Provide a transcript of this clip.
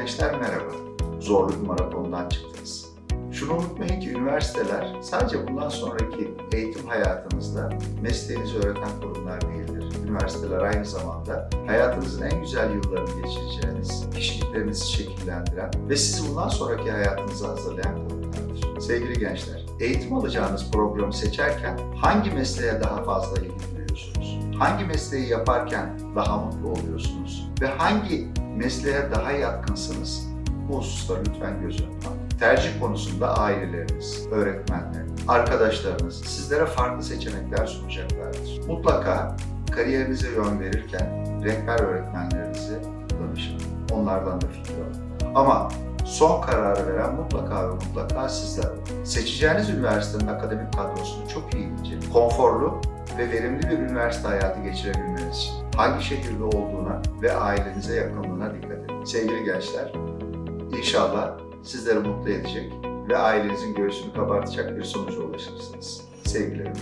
gençler merhaba. Zorlu bir maratondan çıktınız. Şunu unutmayın ki üniversiteler sadece bundan sonraki eğitim hayatınızda mesleğinizi öğreten kurumlar değildir. Üniversiteler aynı zamanda hayatınızın en güzel yıllarını geçireceğiniz, kişiliklerinizi şekillendiren ve sizi bundan sonraki hayatınızı hazırlayan kurumlardır. Sevgili gençler, eğitim alacağınız programı seçerken hangi mesleğe daha fazla ilgili Hangi mesleği yaparken daha mutlu oluyorsunuz? Ve hangi mesleğe daha yatkınsınız? Bu hususları lütfen göz önüne alın. Tercih konusunda aileleriniz, öğretmenler, arkadaşlarınız sizlere farklı seçenekler sunacaklardır. Mutlaka kariyerinize yön verirken rehber öğretmenlerinize danışın. Onlardan da fikir alın. Ama son kararı veren mutlaka ve mutlaka sizler. Seçeceğiniz üniversitenin akademik kadrosunu çok iyi incelin. Konforlu ve verimli bir üniversite hayatı geçirebilmeniz için hangi şehirde olduğuna ve ailenize yakınlığına dikkat edin. Sevgili gençler, inşallah sizleri mutlu edecek ve ailenizin göğsünü kabartacak bir sonuca ulaşırsınız. Sevgilerim.